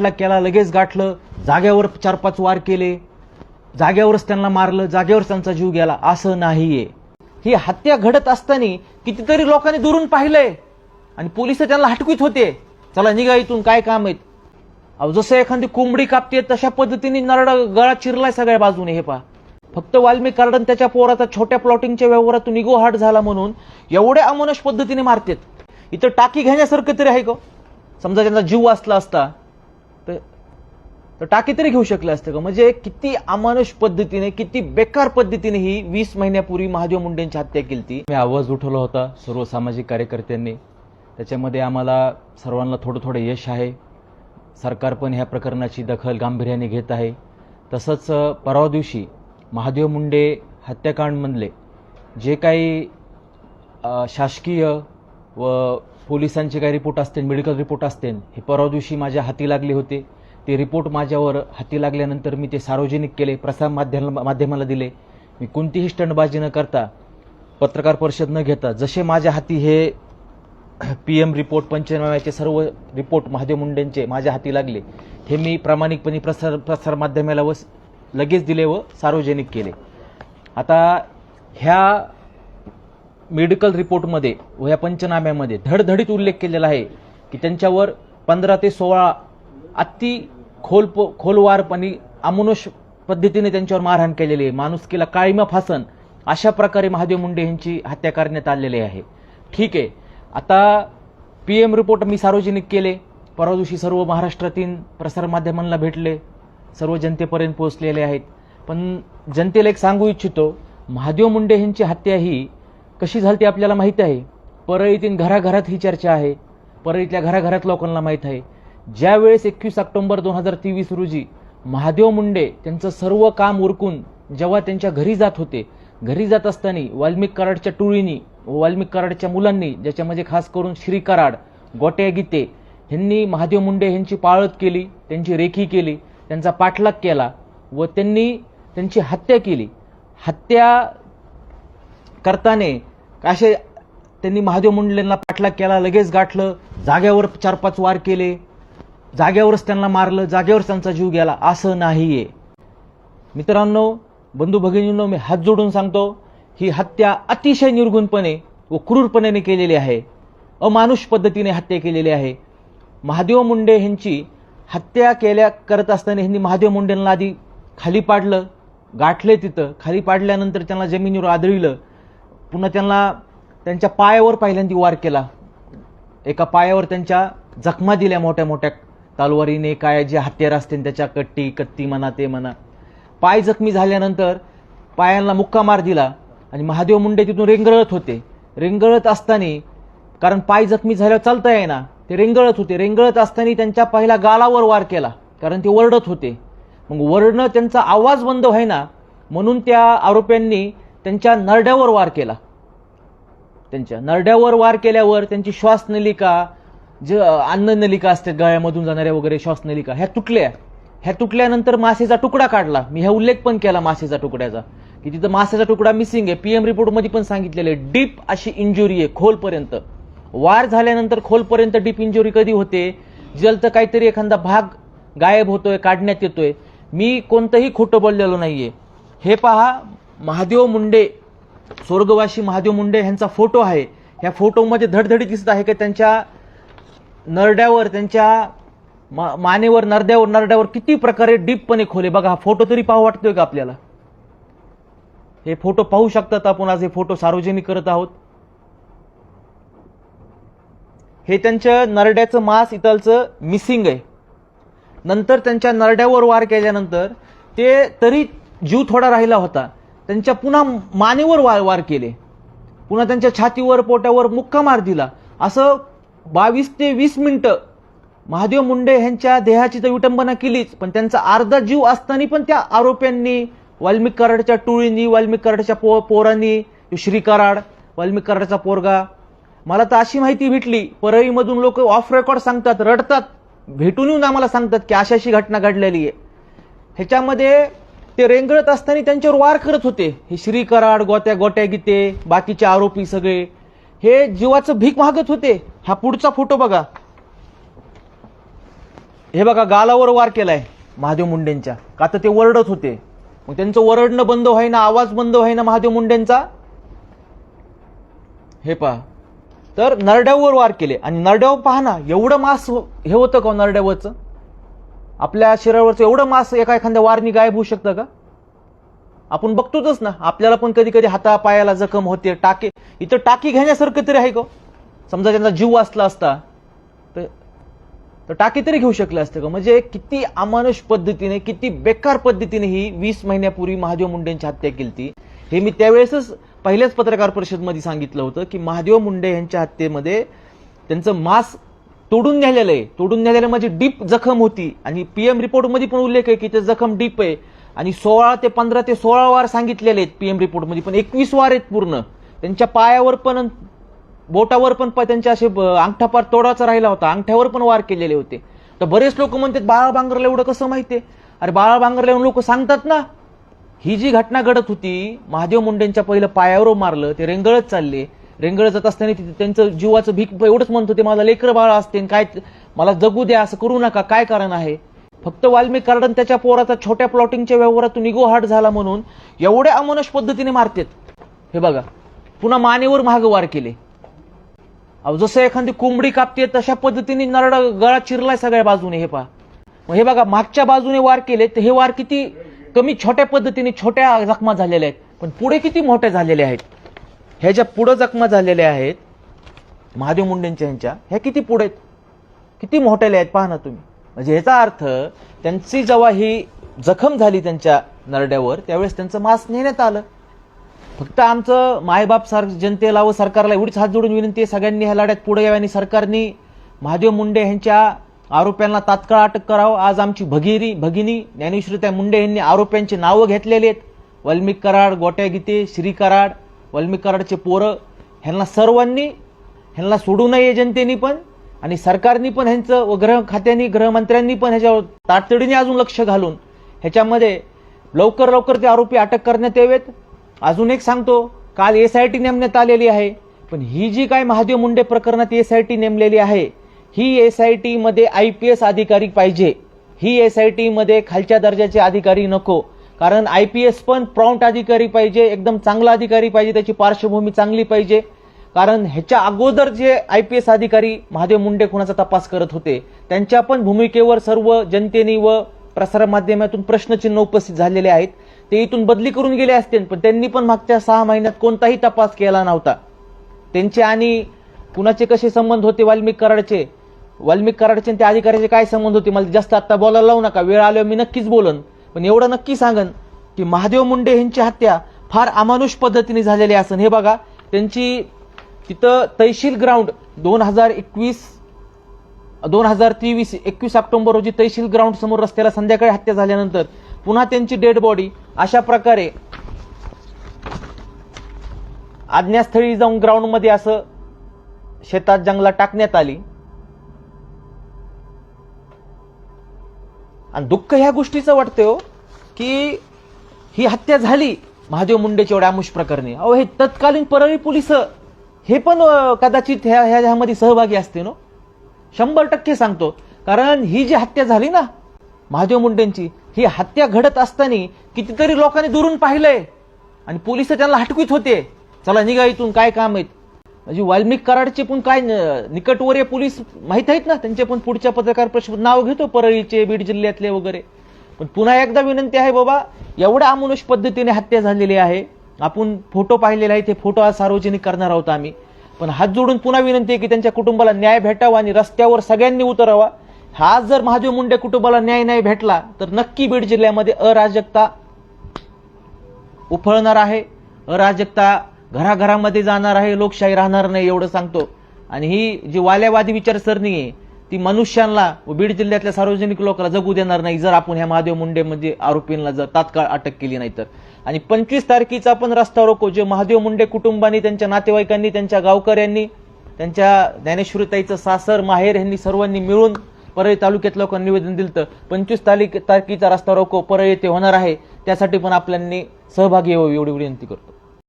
पाठलाग केला लगेच गाठलं. जाग्यावर चार पाच वार केले. जाग्यावरच त्यांना मारलं. जाग्यावरच त्यांचा जीव गेला. असं नाहीये. ही हत्या घडत असताना कितीतरी लोकांनी दुरून पाहिलंय. आणि पोलीस त्यांना हटवीत होते. चला निघा इथून. काय काम आहेत? अहो जसं एखादी कोंबडी कापते तशा पद्धतीने नरडा गळा चिरलाय सगळ्या बाजूने. हे पहा. फक्त वाल्मिक कार्डन त्याच्या पोराचा छोट्या प्लॉटिंगच्या व्यवहारातून इगो हार्ट झाला म्हणून एवढ्या अमानुष पद्धतीने मारतेत. इथं टाकी घेण्यासारखं तरी आहे का? समजा त्यांचा जीव वाचला असता. तर टाकी तरी घेऊ शकले असते का? म्हणजे किती अमानुष पद्धतीने किती बेकार पद्धतीने ही वीस महिन्यापूर्वी महादेव मुंडेंची हत्या केली ती मी आवाज उठवला होता सर्व सामाजिक कार्यकर्त्यांनी. त्याच्यामध्ये आम्हाला सर्वांना थोडं थोडं यश आहे. सरकार पण ह्या प्रकरणाची दखल गांभीर्याने घेत आहे. तसंच परवा दिवशी महादेव मुंडे हत्याकांडमधले जे काही शासकीय व पोलिसांचे काही रिपोर्ट असतील मेडिकल रिपोर्ट असतील हे परवा दिवशी माझ्या हाती लागले होते. ते रिपोर्ट माझ्यावर हाती लागल्यानंतर मी ते सार्वजनिक केले प्रसार माध्यम माध्यमाला दिले. मी कोणतीही स्टंडबाजी न करता पत्रकार परिषद न घेता जसे माझ्या हाती हे पी एम रिपोर्ट पंचनाम्याचे सर्व रिपोर्ट महादेव मुंडेंचे माझ्या हाती लागले हे मी प्रामाणिकपणे प्रसार प्रसार माध्यमाला व लगेच दिले व सार्वजनिक केले. आता ह्या मेडिकल रिपोर्टमध्ये व या पंचनाम्यामध्ये धडधडीत उल्लेख केलेला आहे की त्यांच्यावर पंधरा ते सोळा अति खोल खोलवारपणे अमनुष पद्धतीने त्यांच्यावर मारहाण केलेली आहे. माणुसकीला काळीमा फासन अशा प्रकारे महादेव मुंडे यांची हत्या करण्यात आलेली आहे. ठीक आहे. आता पी एम रिपोर्ट मी सार्वजनिक केले. परवा दिवशी सर्व महाराष्ट्रातील प्रसारमाध्यमांना भेटले. सर्व जनतेपर्यंत पोहोचलेले आहेत. पण जनतेला एक सांगू इच्छितो महादेव मुंडे यांची हत्या ही कशी झाली ती आपल्याला माहीत आहे? परळीतील घराघरात ही चर्चा आहे. परळीतल्या घराघरात लोकांना माहीत आहे. ज्यावेळेस एकवीस ऑक्टोबर दोन हजार तेवीस रोजी महादेव मुंडे त्यांचं सर्व काम उरकून जेव्हा त्यांच्या घरी जात होते घरी जात असताना वाल्मिक कराडच्या टोळीनी व वाल्मिक कराडच्या मुलांनी ज्याच्यामध्ये खास करून श्री कराड गोट्या गीते ह्यांनी महादेव मुंडे यांची पाळत केली त्यांची रेखी केली त्यांचा पाठलाग केला व त्यांनी त्यांची हत्या केली. हत्या करताने असे त्यांनी महादेव मुंडेंना पाठलाग केला लगेच गाठलं जाग्यावर चार पाच वार केले. जाग्यावरच त्यांना मारलं जाग्यावरच त्यांचा जीव गेला. असं नाहीये. मित्रांनो बंधू भगिनींनो मी हात जोडून सांगतो ही हत्या अतिशय निर्गुणपणे व क्रूरपणे केलेली आहे. अमानुष पद्धतीने हत्या केलेली आहे. महादेव मुंडे यांची हत्या केल्या करत असताना ह्यांनी महादेव मुंडेंना आधी खाली पाडलं गाठले तिथं. खाली पाडल्यानंतर त्यांना जमिनीवर आदळलं. पुन्हा त्यांना त्यांच्या पायावर पहिल्यांदा वार केला. एका पायावर त्यांच्या जखमा दिल्या मोठ्या मोठ्या तलवारीने काय जे हत्यार असते त्याच्या कट्टी कत्ती म्हणा ते म्हणा. पाय जखमी झाल्यानंतर पायांना मुक्का मार दिला आणि महादेव मुंडे तिथून रेंगळत होते. रेंगळत असताना कारण पाय जखमी झाल्यावर चालता येईना ते रेंगळत होते. रेंगळत असताना त्यांच्या पहिला गालावर वार केला कारण ते वरडत होते. मग वरडणं त्यांचा आवाज बंद व्हायना म्हणून त्या आरोप्यांनी त्यांच्या नरड्यावर वार केला. त्यांच्या नरड्यावर वार केल्यावर त्यांची श्वासनलिका जे अन्न नलिका असते गळ्यामधून जाणाऱ्या वगैरे श्वासनलिका ह्या तुटल्या. ह्या तुटल्यानंतर मासेचा तुकडा काढला. मी ह्या उल्लेख पण केला मासेचा तुकड्याचा. की तिथं मासेचा तुकडा मिसिंग आहे. पीएम रिपोर्टमध्ये पण सांगितलेलं आहे. डीप अशी इंजुरी आहे खोलपर्यंत. वार झाल्यानंतर खोलपर्यंत डीप इंजुरी कधी होते? जल तर काहीतरी एखादा भाग गायब होतोय काढण्यात येतोय. मी कोणतंही खोटं बोललेलो नाहीये. हे पहा महादेव मुंडे स्वर्गवासी महादेव मुंडे ह्यांचा फोटो आहे. ह्या फोटोमध्ये धडधडी दिसत आहे की त्यांच्या नरड्यावर त्यांच्या मा- मानेवर नरड्यावर नरड्यावर किती प्रकारे डीपपणे खोले. बघा हा फोटो तरी पाहू वाटतोय का आपल्याला? हे फोटो पाहू शकतात आपण आज हे फोटो सार्वजनिक करत आहोत. हे त्यांच्या नरड्याचं मांस इथलचं मिसिंग आहे. नंतर त्यांच्या नरड्यावर वार केल्यानंतर ते तरी जीव थोडा राहिला होता. त्यांच्या पुन्हा मानेवर वार वार केले. पुन्हा त्यांच्या छातीवर पोटावर मुक्का मार दिला. असं बावीस ते वीस मिनिटं महादेव मुंडे यांच्या देहाची तर विटंबना केलीच पण त्यांचा अर्धा जीव असताना पण त्या आरोप्यांनी वाल्मिक कराडच्या टोळींनी वाल्मिक कराडच्या पो पोरांनी श्री कराड वाल्मिक कराडचा पोरगा. मला तर अशी माहिती भेटली परळीमधून लोक ऑफ रेकॉर्ड सांगतात रडतात. भेटून येऊन आम्हाला सांगतात की अशी अशी घटना घडलेली आहे. ह्याच्यामध्ये ते रेंगळत असताना त्यांच्यावर वार करत होते. हे श्री कराड गोत्या गोट्या गीते बाकीचे आरोपी सगळे. हे जीवाचं भीक मागत होते. हा पुढचा फोटो बघा. हे बघा गालावर वार केलाय महादेव मुंडेंच्या. का तर ते वरडत होते. मग त्यांचं वरडणं बंद व्हायना आवाज बंद व्हायना महादेव मुंडेंचा? हे पहा. तर नरड्यावर वार केले. आणि नरड्यावर पहा ना एवढं मास हो- हे होतं का हो नरड्यावरचं? आपल्या शरीरावरचं एवढं मास एका एखाद्या वारनी गायब होऊ शकतं का? आपण बघतोच ना आपल्याला पण कधी कधी हातापायाला जखम होते टाके इथं टाकी घेण्यासारखं तरी आहे का हो? समजा त्यांचा जीव वाचला असता तर तर टाकी तरी घेऊ शकले असते का? म्हणजे किती अमानुष पद्धतीने किती बेकार पद्धतीने ही वीस महिन्यापूर्वी महादेव मुंडेंची हत्या केली ती हे मी त्यावेळेसच पहिल्याच पत्रकार परिषदमध्ये सांगितलं होतं की महादेव मुंडे यांच्या हत्येमध्ये त्यांचं मास तोडून न्यायलेलं आहे. तोडून नेलेलं म्हणजे डीप जखम होती. आणि पीएम रिपोर्टमध्ये पण उल्लेख आहे की ते जखम डीप आहे. आणि सोळा ते पंधरा ते सोळा वार सांगितलेले आहेत पीएम रिपोर्टमध्ये पण एकवीस वार आहेत पूर्ण. त्यांच्या पायावर पण बोटावर पण प- त्यांच्या असे ब- अंगठापार तोडाचा राहिला होता. अंगठ्यावर पण वार केलेले होते. तर बरेच लोक म्हणतात बाळा बांगरला एवढं कसं माहिती आहे? अरे बाळा बांगरला लोक सांगतात ना. ही जी घटना घडत होती महादेव मुंडेंच्या पहिलं पायावर मारलं ते रेंगळत चालले. रेंगळत जात असताना तिथे त्यांचं जीवाचं भीक एवढंच म्हणत होते माझा लेकर बाळ असते आणि काय मला जगू द्या असं करू नका. काय कारण आहे? फक्त वाल्मिक कार्डन त्याच्या पोराचा छोट्या प्लॉटिंगच्या व्यवहारातून निगो झाला म्हणून एवढ्या अमनुष पद्धतीने मारतात. हे बघा पुन्हा मानेवर महाग वार केले. अहो जसं एखादी कोंबडी कापते तशा पद्धतीने नरड गळा चिरलाय सगळ्या बाजूने हे पहा. मग हे बघा मागच्या बाजूने वार केले तर हे वार किती कमी छोट्या पद्धतीने छोट्या जखमा झालेल्या आहेत. पण पुढे किती मोठ्या झालेल्या आहेत? ह्या ज्या पुढं जखमा झालेल्या आहेत महादेव मुंडेंच्या ह्यांच्या ह्या किती पुढे आहेत? किती मोठ्याल्या आहेत? पहा ना तुम्ही. म्हणजे ह्याचा अर्थ त्यांची जेव्हा ही जखम झाली त्यांच्या नरड्यावर त्यावेळेस त्यांचं मांस नेण्यात आलं. फक्त आमचं मायबाप सार जनतेला व सरकारला एवढीच हात जोडून विनंती आहे सगळ्यांनी ह्या लढ्यात पुढे यावे आणि सरकारने महादेव मुंडे यांच्या आरोप्यांना तात्काळ अटक करावं. आज आमची भगिरी भगिनी ज्ञानेश्वरीताई मुंडे यांनी आरोप्यांची नावं घेतलेली आहेत. वाल्मिक कराड गोट्या गीते श्री कराड वाल्मिक कराडचे पोरं ह्यांना सर्वांनी ह्यांना सोडू नये जनतेने पण आणि सरकारने पण ह्यांचं व गृह खात्याने गृहमंत्र्यांनी पण ह्याच्यावर तातडीने अजून लक्ष घालून ह्याच्यामध्ये लवकर लवकर ते आरोपी अटक करण्यात यावेत. अजून एक सांगतो काल एस आय टी नेमण्यात आलेली आहे. पण ही जी काय महादेव मुंडे प्रकरणात एस आय टी नेमलेली आहे ही एस आय टीमध्ये आय पी एस अधिकारी पाहिजे. ही एस आय टीमध्ये खालच्या दर्जाचे अधिकारी नको. कारण आय पी एस पण प्रॉम्प्ट अधिकारी पाहिजे एकदम चांगला अधिकारी पाहिजे त्याची पार्श्वभूमी चांगली पाहिजे. कारण ह्याच्या अगोदर जे आय पी एस अधिकारी महादेव मुंडे खुनाचा तपास करत होते त्यांच्या पण भूमिकेवर सर्व जनतेने व प्रसारमाध्यमातून प्रश्नचिन्ह उपस्थित झालेले आहेत. ते इथून बदली करून गेले असते पण त्यांनी पण मागच्या सहा महिन्यात कोणताही तपास केला नव्हता. त्यांचे आणि कुणाचे कसे संबंध होते वाल्मिक कराडचे? वाल्मिक कराडचे आणि त्या अधिकाऱ्याचे काय संबंध होते? मला जास्त आत्ता बोलायला लावू नका वेळ आल्यावर मी नक्कीच बोलन. पण एवढं नक्की सांगन की महादेव मुंडे यांची हत्या फार अमानुष पद्धतीने झालेली असन हे बघा त्यांची तिथं तहसील ग्राउंड दोन हजार एकवीस दोन हजार तेवीस एकवीस ऑक्टोबर रोजी तहसील ग्राउंड समोर रस्त्याला संध्याकाळी हत्या झाल्यानंतर पुन्हा त्यांची डेड बॉडी अशा प्रकारे आज्ञास्थळी जाऊन ग्राउंडमध्ये असं शेतात जंगलात टाकण्यात आली. आणि दुःख ह्या गोष्टीचं वाटतं हो की ही हत्या झाली. महादेव मुंडेच्या एवढ्या आमुष प्रकरणी. अहो हे तत्कालीन परळी पोलीस हे पण कदाचित ह्या ह्या- ह्यामध्ये सहभागी असते ना? शंभर टक्के सांगतो. कारण ही जी हत्या झाली ना महादेव मुंडेंची ही हत्या घडत असताना कितीतरी लोकांनी दुरून पाहिलंय. आणि पोलीस त्यांना हटकवीत होते. चला निघा इथून काय काम आहेत? म्हणजे वाल्मिक कराडचे पण काय न- निकटवर्य पोलीस माहीत आहेत ना? त्यांचे पण पुढच्या पत्रकार परिषद नाव घेतो परळीचे बीड जिल्ह्यातले वगैरे. पण पुन्हा एकदा विनंती आहे बाबा एवढ्या अमानुष पद्धतीने हत्या झालेली आहे. आपण फोटो पाहिलेला आहे ते फोटो आज सार्वजनिक करणार आहोत आम्ही. पण हात जोडून पुन्हा विनंती आहे की त्यांच्या कुटुंबाला न्याय भेटावा आणि रस्त्यावर सगळ्यांनी उतरावा. हा जर महादेव मुंडे कुटुंबाला न्याय नाही भेटला तर नक्की बीड जिल्ह्यामध्ये अराजकता उफळणार आहे. अराजकता घराघरामध्ये जाणार आहे लोकशाही राहणार नाही एवढं सांगतो. आणि ही जी वाल्यावादी विचारसरणी आहे ती मनुष्यांना व बीड जिल्ह्यातल्या सार्वजनिक लोकांना जगू देणार नाही जर आपण ह्या महादेव मुंडे म्हणजे आरोपींना जर तात्काळ अटक केली नाही तर. आणि पंचवीस तारखेचा पण रस्ता रोको जे महादेव मुंडे कुटुंबांनी त्यांच्या नातेवाईकांनी त्यांच्या गावकऱ्यांनी त्यांच्या ज्ञानेश्वरीताईचं सासर माहेर यांनी सर्वांनी मिळून परळी तालुक्यात लोकांनी निवेदन दिलं तर पंचवीस तारीख तारखेचा रस्ता रोको परळी येथे होणार आहे. त्यासाठी पण आपल्यांनी सहभागी व्हावी एवढी विनंती करतो.